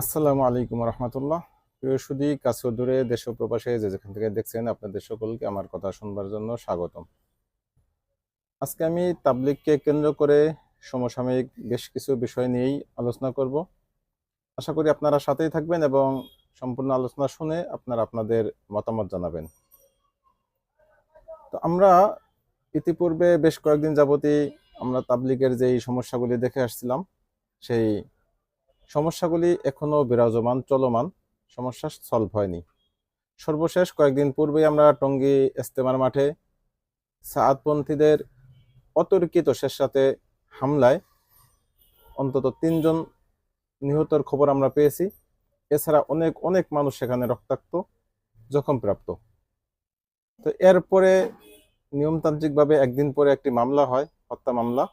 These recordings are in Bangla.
আসসালামু আলাইকুম রহমতুল্লাহ। প্রিয় সুদী, কাছে দূরে, দেশ প্রবাসে যে যেখান থেকে দেখছেন আপনাদের সকলকে আমার কথা শুনবার জন্য স্বাগতম। আজকে আমি তাবলিগকে কেন্দ্র করে সমসাময়িক বেশ কিছু বিষয় নিয়েই আলোচনা করব। আশা করি আপনারা সাথেই থাকবেন এবং সম্পূর্ণ আলোচনা শুনে আপনারা আপনাদের মতামত জানাবেন। তো আমরা ইতিপূর্বে বেশ কয়েকদিন যাবতই আমরা তাবলিগের যেই সমস্যাগুলি দেখে আসছিলাম, সেই সমস্যাগুলি এখনও বিরাজমান, চলমান, সমস্যা সলভ হয়নি। সর্বশেষ কয়েকদিন পূর্বেই আমরা টঙ্গী ইস্তেমার মাঠে সাদপন্থীদের অতর্কিত শেষ রাতে হামলায় অন্তত তিনজন নিহতর খবর আমরা পেয়েছি। এছাড়া অনেক অনেক মানুষ সেখানে রক্তাক্ত, জখমপ্রাপ্ত। তো এরপরে নিয়মতান্ত্রিকভাবে একদিন পরে একটি মামলা হয়, হত্যা মামলা।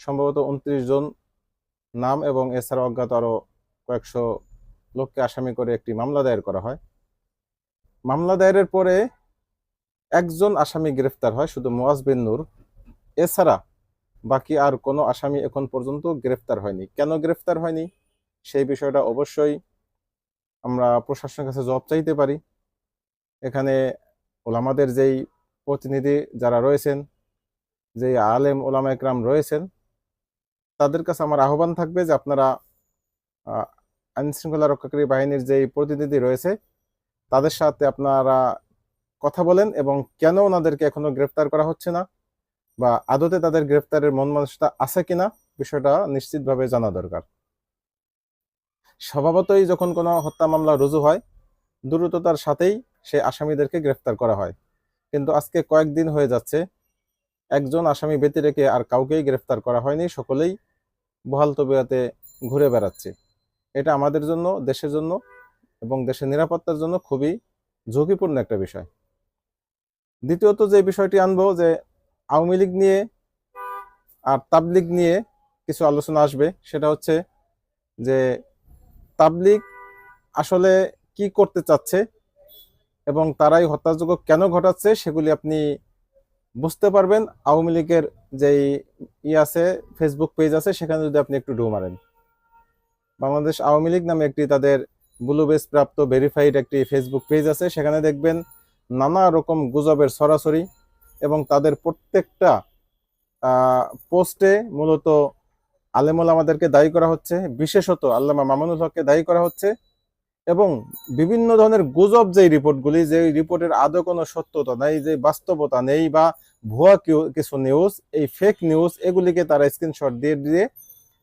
সম্ভবত উনত্রিশ জন নাম এবং এছাড়া অজ্ঞাত আরও কয়েকশো লোককে আসামি করে একটি মামলা দায়ের করা হয়। মামলা দায়েরের পরে একজন আসামি গ্রেফতার হয়, শুধু মুয়াজ বিন নূর। এছাড়া বাকি আর কোনো আসামি এখন পর্যন্ত গ্রেফতার হয়নি। কেন গ্রেফতার হয়নি? সেই বিষয়টা অবশ্যই আমরা প্রশাসনের কাছে জবাব চাইতে পারি। এখানে ওলামাদের যেই প্রতিনিধি যারা রয়েছেন, যেই আলেম ওলামা একরাম রয়েছেন তাদের কাছে আমার আহ্বান থাকবে যে আপনারা আহ, আইন শৃঙ্খলা রক্ষাকারী বাহিনীর যে প্রতিনিধি রয়েছে তাদের সাথে আপনারা কথা বলেন এবং কেন ওনাদেরকে এখনও গ্রেফতার করা হচ্ছে না বা আদতে তাদের গ্রেফতারের মন মানসিকতা আছে কিনা বিষয়টা নিশ্চিতভাবে জানা দরকার। স্বভাবতই যখন কোনো হত্যা মামলা রুজু হয় দ্রুততার সাথেই সেই আসামিদেরকে গ্রেফতার করা হয়। কিন্তু আজকে কয়েকদিন হয়ে যাচ্ছে একজন আসামি ব্যতি রেখে আর কাউকেই গ্রেফতার করা হয়নি সকলেই বহাল তবিয়াতে ঘুরে বেড়াচ্ছে। এটা আমাদের জন্য, দেশের জন্য এবং দেশের নিরাপত্তার জন্য খুবই ঝুঁকিপূর্ণ একটা বিষয়। দ্বিতীয়ত যে বিষয়টি আনব যে আওয়ামী লীগ নিয়ে আর তাবলিগ নিয়ে কিছু আলোচনা আসবে, সেটা হচ্ছে যে তাবলিগ আসলে কি করতে চাচ্ছে এবং তারাই হত্যাযোগ্য কেন ঘটাচ্ছে সেগুলি আপনি বুঝতে পারবেন, আওয়ামী লীগের যেই ই আছে ফেসবুক পেজ আছে, সেখানে যদি আপনি একটু ঢু মারেন। বাংলাদেশ আওয়ামী লীগ নামে একটি তাদের ব্লু বেস প্রাপ্ত ভেরিফাইড একটি ফেসবুক পেজ আছে, সেখানে দেখবেন নানা রকম গুজবের সরাসরি এবং তাদের প্রত্যেকটা পোস্টে মূলত আলেমুল আমাদেরকে দায়ী করা হচ্ছে। বিশেষত আল্লামা মামুনুল হককে দায়ী করা হচ্ছে। এবং বিভিন্ন ধরনের গুজব যে রিপোর্টগুলি যে রিপোর্টের আদৌ কোনো সত্যতা নেই যে বাস্তবতা নেই বা ভুয়া কিছু নিউজ এই ফেক নিউজ এগুলিকে তারা স্ক্রিনশট দিয়ে দিয়ে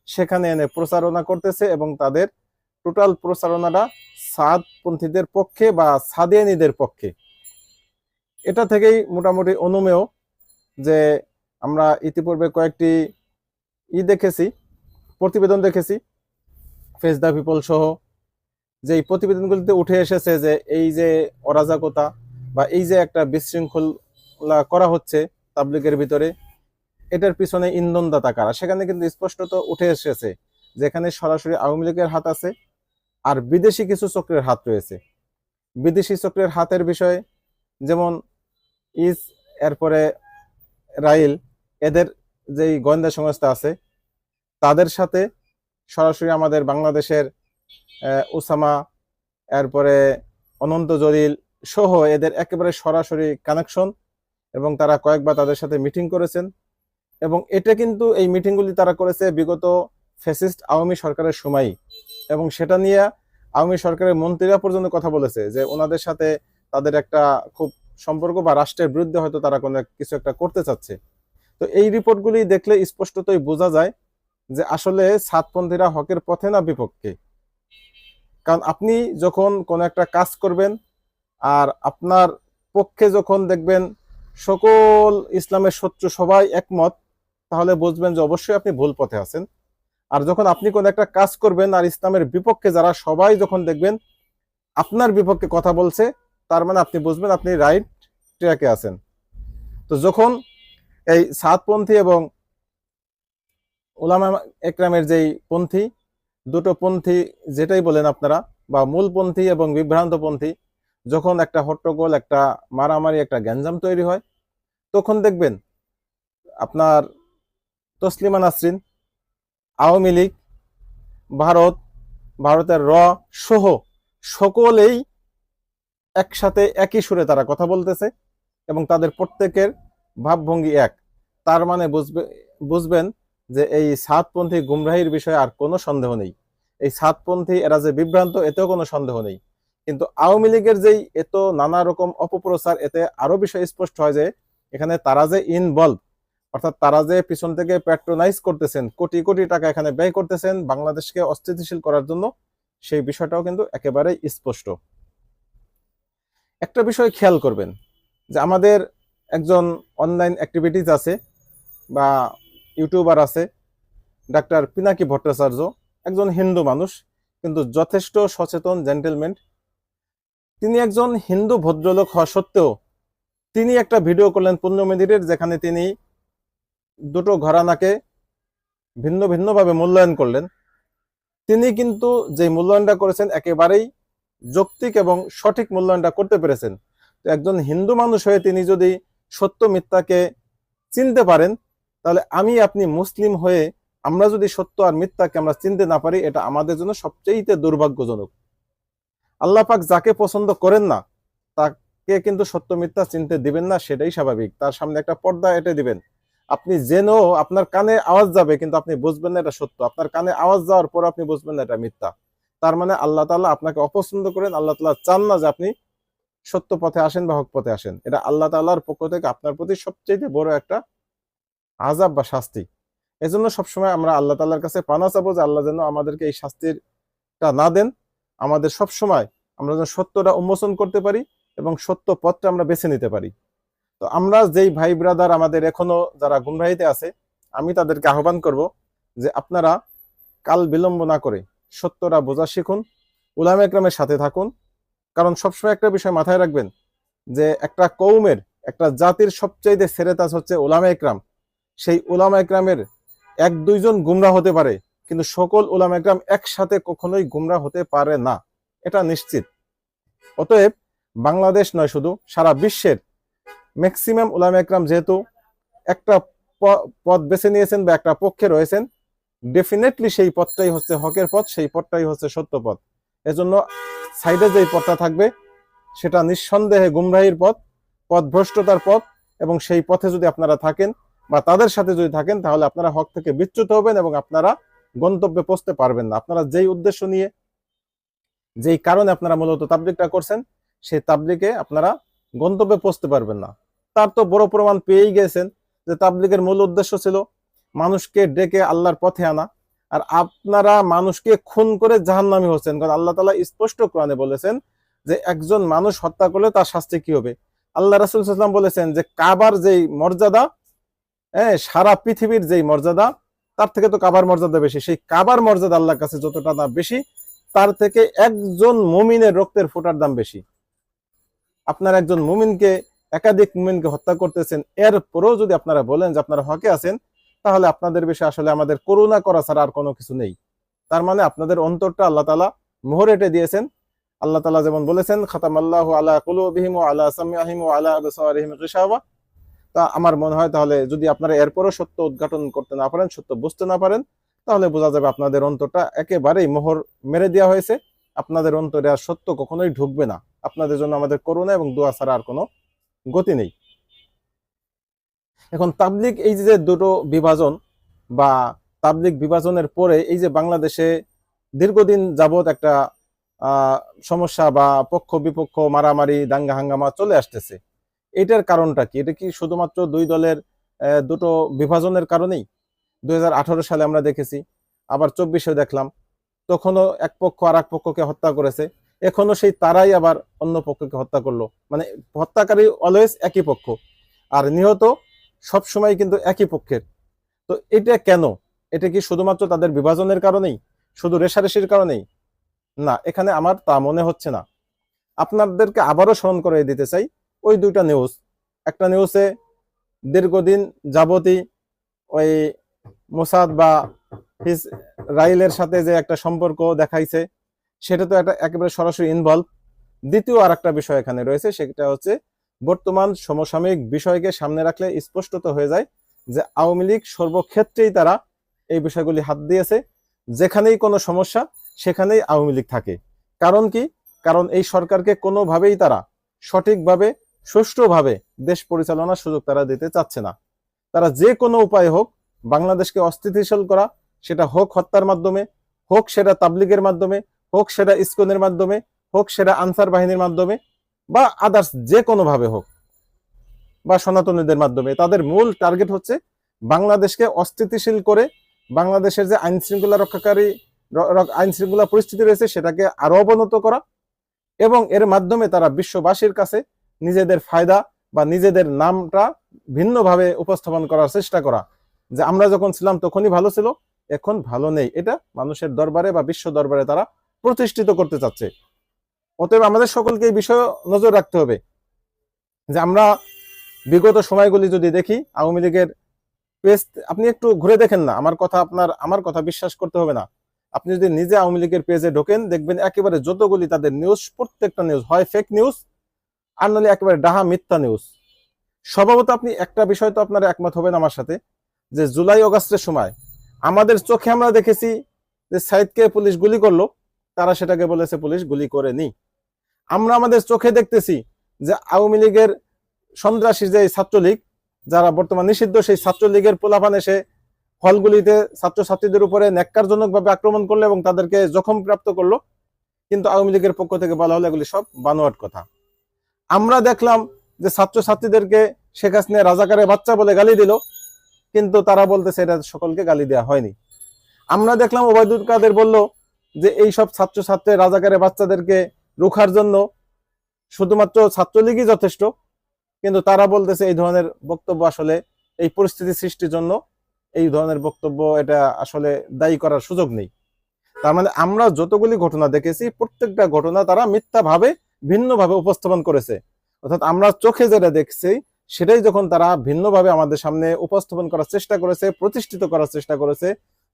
সেখানে এনে প্রচারণা করতেছে এবং তাদের টোটাল প্রচারণাটা সাদপন্থীদের পক্ষে বা সাদিয়ানিদের পক্ষে। এটা থেকেই মোটামুটি অনুমেয় যে আমরা ইতিপূর্বে কয়েকটি ই দেখেছি, প্রতিবেদন দেখেছি ফেস দ্য পিপল সহ যে এই প্রতিবেদনগুলিতে উঠে এসেছে যে এই যে অরাজকতা বা এই যে একটা বিশৃঙ্খলা করা হচ্ছে তাবলিগের ভিতরে, এটার পিছনে ইন্ধনদাতা কারা? সেখানে কিন্তু স্পষ্টত উঠে এসেছে যেখানে সরাসরি আওয়ামী লীগের হাত আছে আর বিদেশি কিছু চক্রের হাত রয়েছে। বিদেশি চক্রের হাতের বিষয়ে যেমন ইস এরপরে রাইল, এদের যেই গোয়েন্দা সংস্থা আছে, তাদের সাথে সরাসরি আমাদের বাংলাদেশের ওসামা এরপরে অনন্ত জলিল সহ এদের একেবারে সরাসরি কানেকশন এবং তারা কয়েকবার তাদের সাথে মিটিং করেছেন। এবং এটা কিন্তু এই মিটিংগুলি তারা করেছে বিগত ফ্যাসিস্ট আওয়ামী সরকারের সময়ই এবং সেটা নিয়ে আওয়ামী সরকারের মন্ত্রীরা পর্যন্ত কথা বলেছে যে ওনাদের সাথে তাদের একটা খুব সম্পর্ক বা রাষ্ট্রের বিরুদ্ধে হয়তো তারা কোনো কিছু একটা করতে চাচ্ছে। তো এই রিপোর্টগুলি দেখলে স্পষ্টতই বোঝা যায় যে আসলে সাতপন্থীরা হকের পথে না বিপক্ষে। কারণ আপনি যখন কোনো একটা কাজ করবেন আর আপনার পক্ষে যখন দেখবেন সকল ইসলামের শত্রু সবাই একমত, তাহলে বুঝবেন যে অবশ্যই আপনি ভুল পথে আছেন। আর যখন আপনি কোনো একটা কাজ করবেন আর ইসলামের বিপক্ষে যারা সবাই যখন দেখবেন আপনার বিপক্ষে কথা বলছে, তার মানে আপনি বুঝবেন আপনি রাইট ট্র্যাকে আছেন। তো যখন এই সাতপন্থী এবং ওলামা একরামের যেই পন্থী দুটো পন্থী যেটাই বলেন আপনারা, বা মূলপন্থী এবং বিভ্রান্তপন্থী যখন একটা হট্টগোল, একটা মারামারি, একটা গ্যাঞ্জাম তৈরি হয়, তখন দেখবেন আপনার তসলিমা নাসরিন, আওয়ামী লীগ, ভারত, ভারতের র সহ সকলেই একসাথে একই সুরে তারা কথা বলতেছে এবং তাদের প্রত্যেকের ভাবভঙ্গি এক। তার মানে বুঝবে বুঝবেন যে এই সাতপন্থী গুমরাহির বিষয়ে আর কোনো সন্দেহ নেই। এই সাতপন্থী এরা যে বিভ্রান্ত, এতেও কোনো সন্দেহ নেই। কিন্তু আওয়ামী লীগের যেই এত নানা রকম অপপ্রচার, এতে আরও বিষয় স্পষ্ট হয় যে এখানে তারা যে ইনভলভ অর্থাৎ তারা যে পিছন থেকে প্যাট্রোনাইজ করতেছেন, কোটি কোটি টাকা এখানে ব্যয় করতেছেন বাংলাদেশকে অস্থিতিশীল করার জন্য, সেই বিষয়টাও কিন্তু একেবারেই স্পষ্ট। একটা বিষয় খেয়াল করবেন, যে আমাদের একজন অনলাইন অ্যাক্টিভিটিস আছে, বা ইউটিউবার আছে, ডাক্তার পিনাকি ভট্টাচার্য, একজন হিন্দু মানুষ, কিন্তু যথেষ্ট সচেতন জেন্টেলমেন্ট তিনি একজন হিন্দু ভদ্রলোক হওয়া সত্ত্বেও তিনি একটা ভিডিও করলেন পনেরো মিনিটের যেখানে তিনি দুটো ঘরানাকে ভিন্ন ভিন্নভাবে মূল্যায়ন করলেন। তিনি কিন্তু যে মূল্যায়নটা করেছেন একেবারেই যৌক্তিক এবং সঠিক মূল্যায়নটা করতে পেরেছেন। তো একজন হিন্দু মানুষ হয়ে তিনি যদি সত্য মিথ্যাকে চিনতে পারেন তাহলে আমি আপনি মুসলিম হয়ে আমরা যদি সত্য আর মিথ্যাকে আমরা চিনতে না পারি, এটা আমাদের জন্য সবচেয়ে দুর্ভাগ্যজনক। আল্লাহ পাক যাকে পছন্দ করেন না, তাকে কিন্তু সত্য, মিথ্যা চিনতে দিবেন না, সেটাই স্বাভাবিক। তার সামনে একটা পর্দা এটে দিবেন। আপনি জেনেও আপনার কানে আওয়াজ যাবে, কিন্তু আপনি বুঝবেন না এটা সত্য। আপনার কানে আওয়াজ যাওয়ার পর আপনি বুঝবেন না এটা মিথ্যা। তার মানে আল্লাহ তাআলা আপনাকে অপছন্দ করেন, আল্লাহ তাআলা চান না যে আপনি সত্য পথে আসেন বা হক পথে আসেন। এটা আল্লাহ তাআলার পক্ষ থেকে আপনার প্রতি সবচেয়ে বড় একটা আজাব বা শাস্তি। এজন্য সবসময় আমরা আল্লাহ তাআলার কাছে পানা চাবো যে আল্লাহ যেন আমাদেরকে এই শাস্তিরটা না দেন। আমাদের সব সময় আমরা যেন সত্যটা উন্মোচন করতে পারি এবং সত্য পথটা আমরা বেছে নিতে পারি। তো আমরা যেই ভাই ব্রাদার আমাদের এখনও যারা গুমরাহিতে আছে, আমি তাদেরকে আহ্বান করব যে আপনারা কাল বিলম্ব না করে সত্যটা বোঝা শিখুন, উলামা একরামের সাথে থাকুন। কারণ সবসময় একটা বিষয় মাথায় রাখবেন যে একটা কৌমের, একটা জাতির সবচাইতে সেরেতাজ হচ্ছে ওলামা একরাম। সেই ওলামা একরামের এক দুইজন গুমরা হতে পারে, কিন্তু সকল ওলামা একরাম একসাথে কখনোই গুমরা হতে পারে না। এটা নিশ্চিত। অতএব বাংলাদেশ নয় শুধু, সারা বিশ্বের ম্যাক্সিমাম ওলামা একরাম যেহেতু একটা পথ বেছে নিয়েছেন বা একটা পক্ষে রয়েছেন ডেফিনেটলি সেই পথটাই হচ্ছে হকের পথ সেই পথটাই হচ্ছে সত্য পথ এজন্য সাইডে যেই পথটা থাকবে, সেটা নিঃসন্দেহে গুমরাহির পথ পথভ্রষ্টতার পথ এবং সেই পথে যদি আপনারা থাকেন বা তাদের সাথে যদি থাকেন, তাহলে আপনারা হক থেকে বিচ্যুত হবেন এবং আপনারা গন্তব্যে পৌঁছতে পারবেন না। আপনারা যেই উদ্দেশ্য নিয়ে, যেই কারণে আপনারা মূলত তাবলিকটা করছেন, সেই তাবলিকে আপনারা গন্তব্যে পৌঁছতে পারবেন না। তার তো বড় প্রমাণ পেয়েই গেছেন যে তাবলিগের মূল উদ্দেশ্য ছিল মানুষকে ডেকে আল্লাহর পথে আনা। আর আপনারা মানুষকে খুন করে জাহান্নামী হচ্ছেন, কারণ আল্লাহ তালা স্পষ্ট কোরআনে বলেছেন যে একজন মানুষ হত্যা করলে তার শাস্তি কি হবে? আল্লাহ রাসুল সাল্লাম বলেছেন যে কাবার যেই মর্যাদা হ্যাঁ সারা পৃথিবীর যেই মর্যাদা, তার থেকে তো কাবার মর্যাদা বেশি। সেই কাবার মর্যাদা আল্লাহর কাছে যতটা দাম বেশি, তার থেকে একজন মুমিনের রক্তের ফোটার দাম বেশি। আপনার একজন মুমিনকে, একাধিক মুমিনকে হত্যা করতেছেন এরপরেও যদি আপনারা বলেন যে আপনারা হকে আছেন, তাহলে আপনাদের বিষয়ে আসলে আমাদের করুণা করা ছাড়া আর কোনো কিছু নেই। তার মানে আপনাদের অন্তরটা আল্লাহ তালা মোহর এটে দিয়েছেন। আল্লাহ তালা যেমন বলেছেন খাতাম আল্লাহ আলা কুলুবিহিম ও আলা সামিয়াহিম ও আলা আবসারিহিম তা আমার মনে হয় তাহলে যদি আপনারা এরপরও সত্য উদ্ঘাটন করতে না পারেন, সত্য বুঝতে না পারেন, তাহলে বোঝা যাবে আপনাদের অন্তরটা একেবারেই মোহর মেরে দেওয়া হয়েছে। আপনাদের অন্তরে আর সত্য কখনোই ঢুকবে না। আপনাদের জন্য আমাদের করুণা এবং দোয়া ছাড়া আর কোনো গতি নেই। এখন তাবলিক এই যে দুটো বিভাজন বা তাবলিক বিভাজনের পরে এই যে বাংলাদেশে দীর্ঘদিন যাবত একটা সমস্যা বা পক্ষ বিপক্ষ মারামারি দাঙ্গা হাঙ্গামা চলে আসতেছে। এটার কারণটা কি? এটা কি শুধুমাত্র দুই দলের দুটো বিভাজনের কারণেই? দু হাজার আঠারো সালে আমরা দেখেছি, আবার চব্বিশে দেখলাম। তখনও এক পক্ষ আর এক পক্ষকে হত্যা করেছে। এখনও সেই তারাই আবার অন্য পক্ষকে হত্যা করল। মানে হত্যাকারী অলওয়েজ একই পক্ষ, আর নিহত সব সময় কিন্তু একই পক্ষের। তো এটা কেন? এটা কি শুধুমাত্র তাদের বিভাজনের কারণেই? শুধু রেশারেশির কারণেই? না, এখানে আমার তা মনে হচ্ছে না। আপনাদেরকে আবারও স্মরণ করে দিতে চাই ওই দুইটা নিউজ একটা নিউজে দীর্ঘদিন যাবতী ওই মোসাদ বা হিজ রাইলের সাথে যে একটা সম্পর্ক দেখাইছে, সেটা তো একটা একেবারে সরাসরি ইনভলভ দ্বিতীয় আর একটা বিষয় এখানে রয়েছে, সেটা হচ্ছে বর্তমান সমসাময়িক বিষয়কে সামনে রাখলে স্পষ্টত হয়ে যায় যে আওয়ামী লীগ সর্বক্ষেত্রেই তারা এই বিষয়গুলি হাত দিয়েছে। যেখানেই কোনো সমস্যা, সেখানেই আওয়ামী লীগ থাকে। কারণ কি? কারণ এই সরকারকে কোনোভাবেই তারা সঠিকভাবে সুষ্ঠুভাবে দেশ পরিচালনার সুযোগ তারা দিতে চাচ্ছে না। তারা যে কোনো উপায় হোক, বাংলাদেশকে অস্থিতিশীল করা, সেটা হোক হত্যার মাধ্যমে, হোক সেটা তাবলিগের মাধ্যমে, হোক সেটা ইস্কনের মাধ্যমে, হোক সেটা আনসার বাহিনীর মাধ্যমে, বা আদার্স যে কোনোভাবে হোক, বা সনাতনীদের মাধ্যমে, তাদের মূল টার্গেট হচ্ছে বাংলাদেশকে অস্থিতিশীল করে, বাংলাদেশের যে আইন শৃঙ্খলা রক্ষাকারী আইন শৃঙ্খলা পরিস্থিতি রয়েছে, সেটাকে আরও অবনত করা, এবং এর মাধ্যমে তারা বিশ্ববাসীর কাছে নিজেদের ফায়দা বা নিজেদের নামটা ভিন্নভাবে উপস্থাপন করার চেষ্টা করা। যে আমরা যখন ছিলাম তখনই ভালো ছিল, এখন ভালো নেই। এটা মানুষের দরবারে বা বিশ্ব দরবারে তারা প্রতিষ্ঠিত করতে চাচ্ছে। অতএব আমাদের সকলকে এই বিষয়ে নজর রাখতে হবে। যে আমরা বিগত সময়গুলি যদি দেখি, আওয়ামী লীগের পেজ আপনি একটু ঘুরে দেখেন না। আমার কথা আপনার, আমার কথা বিশ্বাস করতে হবে না। আপনি যদি নিজে আওয়ামী লীগের পেজে ঢোকেন, দেখবেন একেবারে যতগুলি তাদের নিউজ প্রত্যেকটা নিউজ হয় ফেক নিউজ আর নাহলে একেবারে ডাহা মিথ্যা নিউজ স্বভাবত আপনি একটা বিষয় তো আপনারা একমত হবেন আমার সাথে, যে জুলাই অগাস্টের সময় আমাদের চোখে আমরা দেখেছি যে সাইদকে পুলিশ গুলি করল, তারা সেটাকে বলেছে পুলিশ গুলি করে করেনি আমরা আমাদের চোখে দেখতেছি যে আওয়ামী লীগের সন্ত্রাসী যে ছাত্রলীগ, যারা বর্তমান নিষিদ্ধ সেই ছাত্রলীগের পোলাপান এসে হলগুলিতে ছাত্রছাত্রীদের উপরে ন্যাক্কারজনকভাবে আক্রমণ করল এবং তাদেরকে জখম প্রাপ্ত করল। কিন্তু আওয়ামী লীগের পক্ষ থেকে বলা হলো এগুলি সব বানোয়াট কথা। আমরা দেখলাম যে ছাত্রছাত্রীদেরকে শেখ হাসিনা রাজাকারের বাচ্চা বলে গালি দিল, কিন্তু তারা বলতেছে এটা সকলকে গালি দেওয়া হয়নি। আমরা দেখলাম ওবায়দুল কাদের বলল যে এই সব ছাত্রছাত্রী রাজাকারের বাচ্চাদেরকে রুখার জন্য শুধুমাত্র ছাত্রলীগই যথেষ্ট, কিন্তু তারা বলতেছে এই ধরনের বক্তব্য আসলে এই পরিস্থিতি সৃষ্টির জন্য এই ধরনের বক্তব্য এটা আসলে দায়ী করার সুযোগ নেই। তার মানে আমরা যতগুলি ঘটনা দেখেছি, প্রত্যেকটা ঘটনা তারা মিথ্যাভাবে ভিন্নভাবে উপস্থাপন করেছে। অর্থাৎ আমরা চোখে যেটা দেখছি, সেটাই যখন তারা ভিন্নভাবে আমাদের সামনে উপস্থাপন করার চেষ্টা করেছে, প্রতিষ্ঠিত করার চেষ্টা করেছে,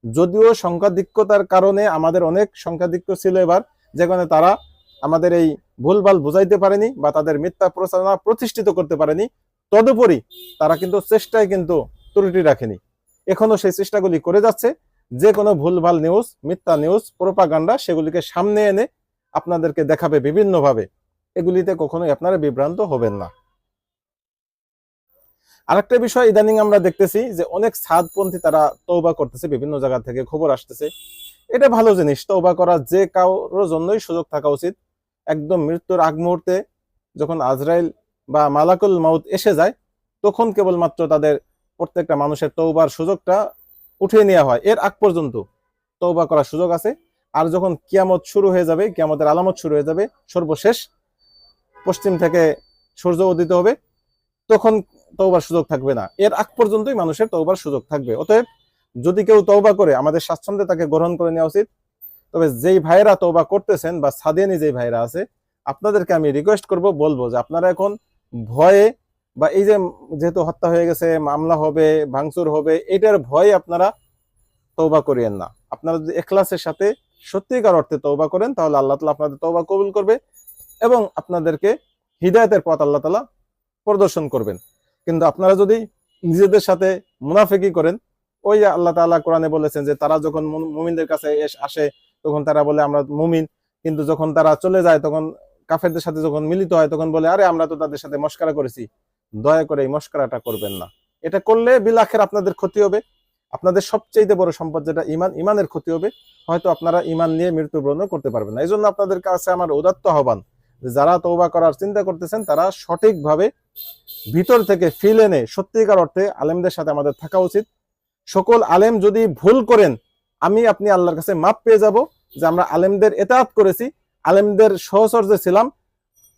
যদিও সংখ্যাধিক্যতার কারণে আমাদের অনেক সংখ্যাধিক্য ছিল এবার যেখানে তারা আমাদের এই ভুলভাল বুঝাইতে পারেনি বা তাদের মিথ্যা প্রচারণা প্রতিষ্ঠিত করতে পারেনি। তদুপরি তারা কিন্তু চেষ্টায় কিন্তু ত্রুটি রাখেনি। এখনও সেই চেষ্টাগুলি করে যাচ্ছে। যে কোনো ভুলভাল নিউজ মিথ্যা নিউজ প্রোপাগান্ডা সেগুলিকে সামনে এনে আপনাদেরকে দেখাবে বিভিন্নভাবে। এগুলিতে কখনোই আপনারা বিভ্রান্ত হবেন না। আরেকটা বিষয়, ইদানিং আমরা দেখতেছি যে অনেক সাদপন্থী তারা তৌবা করতেছে, বিভিন্ন জায়গা থেকে খবর আসতেছে। এটা ভালো জিনিস তৌবা করা যে কারোর জন্যই সুযোগ থাকা উচিত। একদম মৃত্যুর আগ মুহূর্তে যখন আজরাইল বা মালাকুল মাউত এসে যায়, তখন কেবলমাত্র তাদের প্রত্যেকটা মানুষের তৌবার সুযোগটা উঠিয়ে নেওয়া হয়। এর আগ পর্যন্ত তৌবা করার সুযোগ আছে। আর যখন কিয়ামত শুরু হয়ে যাবে, কিয়ামতের আলামত শুরু হয়ে যাবে, সর্বশেষ পশ্চিম থেকে সূর্য উদিত হবে, তখন তৌবার সুযোগ থাকবে না। এর আগ পর্যন্তই মানুষের তৌবার সুযোগ থাকবে। অতএব যদি কেউ তৌবা করে, আমাদের স্বাচ্ছন্দ্যে তাকে গ্রহণ করে নেওয়া উচিত। তবে যেই ভাইয়েরা তৌবা করতেছেন বা সাদিয়ানি যেই ভাইয়েরা আছে, আপনাদেরকে আমি রিকোয়েস্ট করব, বলব যে আপনারা এখন ভয়ে বা এই যে যেহেতু হত্যা হয়ে গেছে, মামলা হবে, ভাঙচুর হবে, এটার ভয়ে আপনারা তৌবা করিয়েন না। আপনারা যদি এখলাসের সাথে সত্যিকার অর্থে তৌবা করেন, তাহলে আল্লাহ তালা আপনাদের তৌবা কবুল করবে এবং আপনাদেরকে হৃদায়তের পথ আল্লাহ তালা প্রদর্শন করবেন। কিন্তু আপনারা যদি নিজেদের সাথে মুনাফেকি করেন, ওই আল্লাহ তাআলা কোরআনে বলেছেন যে, তারা যখন মুমিনদের কাছে এস- আসে, তখন তারা বলে, আমরা মুমিন। কিন্তু যখন তারা চলে যায়, তখন কাফেরদের সাথে যখন মিলিত হয়, তখন বলে, আরে, আমরা তো তাদের সাথে মস্কারা করেছি। দয়া করে এই মস্কারাটা করবেন না। এটা করলে বিলাখের আপনাদের ক্ষতি হবে। আপনাদের সবচেয়ে বড় সম্পদ যেটা ইমান ইমানের ক্ষতি হবে, হয়তো আপনারা ইমান নিয়ে মৃত্যুবরণ করতে পারবেন না। এই জন্য আপনাদের কাছে আমার উদাত্ত আহ্বান যারা তৌবা করার চিন্তা করতেছেন, তারা সঠিকভাবে ভিতর থেকে ফিল এনে সত্যিকার অর্থে আলেমদের সাথে আমাদের থাকা উচিত। সকল আলেম যদি ভুল করেন, আমি আপনি আল্লাহর কাছে মাপ পেয়ে যাব যে আমরা আলেমদের এতাত করেছি, আলেমদের সহচর্যে ছিলাম।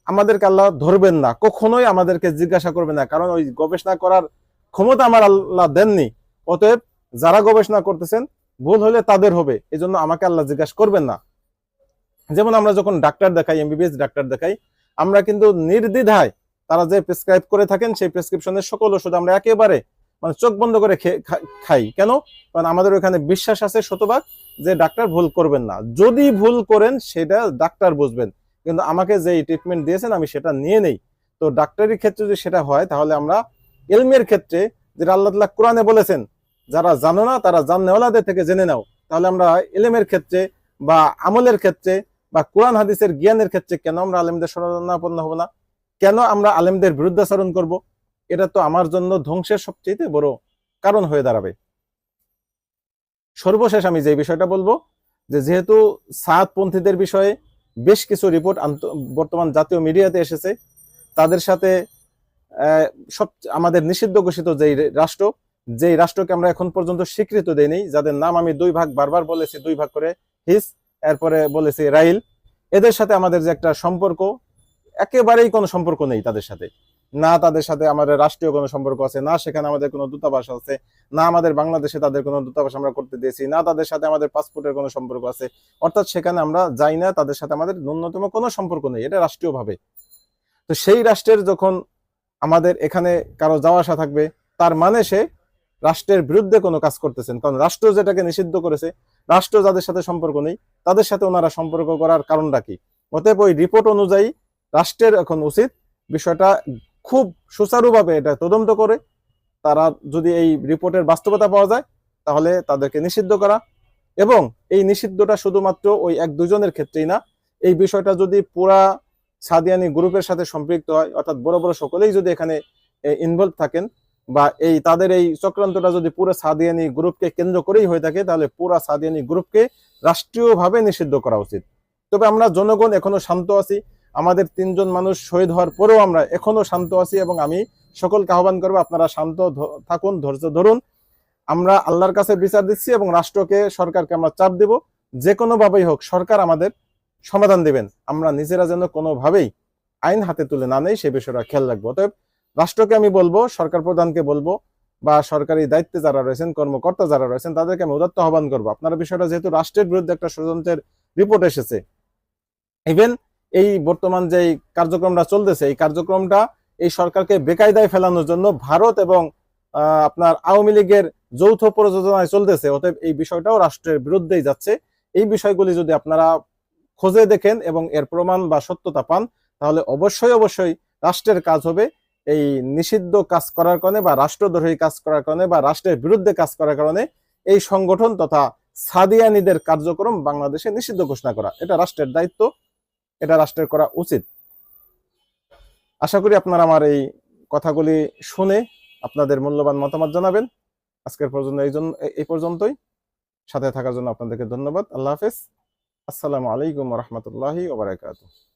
আমাদেরকে আল্লাহ ধরবেন না, কখনোই আমাদেরকে জিজ্ঞাসা করবেন না, কারণ ওই গবেষণা করার ক্ষমতা আমার আল্লাহ দেননি। অতএব যারা গবেষণা করতেছেন, ভুল হলে তাদের হবে। এই জন্য আমাকে আল্লাহ জিজ্ঞাসা করবেন না। যেমন আমরা যখন ডাক্তার দেখাই এমবিবিএস ডাক্তার দেখাই, আমরা কিন্তু নির্দ্বিধায় তারা যে প্রেসক্রাইব করে থাকেন, সেই প্রেসক্রিপশনের সকল ওষুধ আমরা একেবারে মানে চোখ বন্ধ করে খাই। কেন? কারণ আমাদের ওখানে বিশ্বাস আছে শতভাগ যে ডাক্তার ভুল করবেন না। যদি ভুল করেন, সেটা ডাক্তার বুঝবেন। কিন্তু আমাকে যে ট্রিটমেন্ট দিয়েছেন, আমি সেটা নিয়ে নেই। তো ডাক্তারির ক্ষেত্রে যদি সেটা হয়, তাহলে আমরা এলমের ক্ষেত্রে, যেটা আল্লাহ তাআলা কোরআনে বলেছেন যারা জানো না, তারা জাননেওয়ালাদের থেকে জেনে নাও। তাহলে আমরা এলেমের ক্ষেত্রে বা আমলের ক্ষেত্রে বা কোরআন, হাদিসের জ্ঞানের ক্ষেত্রে কেন আমরা আলেমদের শরণাপন্ন হব না? কেন আমরা আলেমদের বিরুদ্ধাচরণ করব? এটা তো আমার জন্য ধ্বংসের সবচেয়ে বড় কারণ হয়ে দাঁড়াবে। সর্বশেষ আমি যে বিষয়টা বলব, যে যেহেতু সাতপন্থীদের বিষয়ে বেশ কিছু রিপোর্ট বর্তমান জাতীয় মিডিয়াতে এসেছে, তাদের সাথে সব, আমাদের নিষিদ্ধ ঘোষিত যেই রাষ্ট্র যেই রাষ্ট্রকে আমরা এখন পর্যন্ত স্বীকৃত দেইনি, যাদের নাম আমি দুই ভাগ বারবার বলেছি, দুই ভাগ করে হিস, এরপরে বলেছি রাইল, এদের সাথে আমাদের যে একটা সম্পর্ক, একেবারেই কোনো সম্পর্ক নেই তাদের সাথে। না তাদের সাথে আমাদের রাষ্ট্রীয় কোনো সম্পর্ক আছে, না সেখানে আমাদের কোনো দূতাবাস আছে, না আমাদের বাংলাদেশে তাদের কোনো দূতাবাস আমরা করতে দিয়েছি, না তাদের সাথে আমাদের পাসপোর্টের কোনো সম্পর্ক আছে। অর্থাৎ সেখানে আমরা যাই না, তাদের সাথে আমাদের ন্যূনতম কোনো সম্পর্ক নেই, এটা রাষ্ট্রীয়ভাবে। তো সেই রাষ্ট্রের যখন আমাদের এখানে কারও যাওয়া আসা থাকবে, তার মানে সে রাষ্ট্রের বিরুদ্ধে কোনো কাজ করতেছেন। কারণ রাষ্ট্র যেটাকে নিষিদ্ধ করেছে, রাষ্ট্র যাদের সাথে সম্পর্ক নেই, তাদের সাথে ওনারা সম্পর্ক করার কারণটা কি? অতএব ওই রিপোর্ট অনুযায়ী রাষ্ট্রের এখন উচিত বিষয়টা খুব সুচারুভাবে এটা তদন্ত করে, তারা যদি এই রিপোর্টের বাস্তবতা পাওয়া যায়, তাহলে তাদেরকে নিষিদ্ধ করা এবং এই নিষিদ্ধটা শুধুমাত্র ওই এক দুজনের ক্ষেত্রেই না, এই বিষয়টা যদি পুরা সাদিয়ানি গ্রুপের সাথে সম্পৃক্ত হয়, অর্থাৎ বড় বড় সকলেই যদি এখানে ইনভলভ থাকেন বা এই তাদের এই চক্রান্তটা যদি পুরো সাদিয়ানি গ্রুপকে কেন্দ্র করেই হয়ে থাকে, তাহলে পুরো সাদিয়ানি গ্রুপকে রাষ্ট্রীয়ভাবে নিষিদ্ধ করা উচিত। তবে আমরা জনগণ এখনও শান্ত আছি। আমাদের তিনজন মানুষ শহীদ হওয়ার পরেও আমরা এখনও শান্ত আছি এবং আমি সকলকে আহ্বান করব, আপনারা শান্ত থাকুন, ধৈর্য ধরুন। আমরা আল্লাহর কাছে বিচার দিচ্ছি এবং রাষ্ট্রকে, সরকারকে আমরা চাপ দেব। যে কোনো ভাবেই হোক, সরকার আমাদের সমাধান দিবেন। আমরা নিজেরা যেন কোনোভাবেই আইন হাতে তুলে না নেই, সে বিষয়টা খেয়াল রাখব। অতএব রাষ্ট্রকে আমি বলব, সরকার প্রধানকে বলব, বা সরকারি দায়িত্বে যারা রয়েছেন, কর্মকর্তা যারা রয়েছেন, তাদেরকে আমি উদাত্ত আহ্বান করব। আপনারা বিষয়টা যেহেতু রাষ্ট্রের বিরুদ্ধে একটা ষড়যন্ত্রের রিপোর্ট এসেছে। ইভেন এই বর্তমান যে কার্যক্রমটা চলতেছে, এই কার্যক্রমটা এই সরকারকে বেকায়দায় ফেলানোর জন্য ভারত এবং আপনার আওয়ামী লীগের যৌথ প্রযোজনায় চলতেছে, অতএব এই বিষয়টাও রাষ্ট্রের বিরুদ্ধেই যাচ্ছে। এই বিষয়গুলি যদি আপনারা খোঁজে দেখেন এবং এর প্রমাণ বা সত্যতা পান, তাহলে অবশ্যই অবশ্যই রাষ্ট্রের কাজ হবে। এই নিষিদ্ধ কাজ করার কারণে বা রাষ্ট্রদ্রোহী কাজ করার কারণে বা রাষ্ট্রের বিরুদ্ধে কাজ করার কারণে এই সংগঠন তথা সাদিয়ানিদের কার্যক্রম বাংলাদেশে নিষিদ্ধ ঘোষণা করা। এটা রাষ্ট্রের দায়িত্ব, এটা রাষ্ট্রের করা উচিত। আশা করি আপনারা আমার এই কথাগুলি শুনে আপনাদের মূল্যবান মতামত জানাবেন। আজকের পর্যন্ত এই জন্য এই পর্যন্তই। সাথে থাকার জন্য আপনাদেরকে ধন্যবাদ। আল্লাহ হাফেজ। আসসালামু আলাইকুম রহমতুল্লাহি ওবরাকাতুহ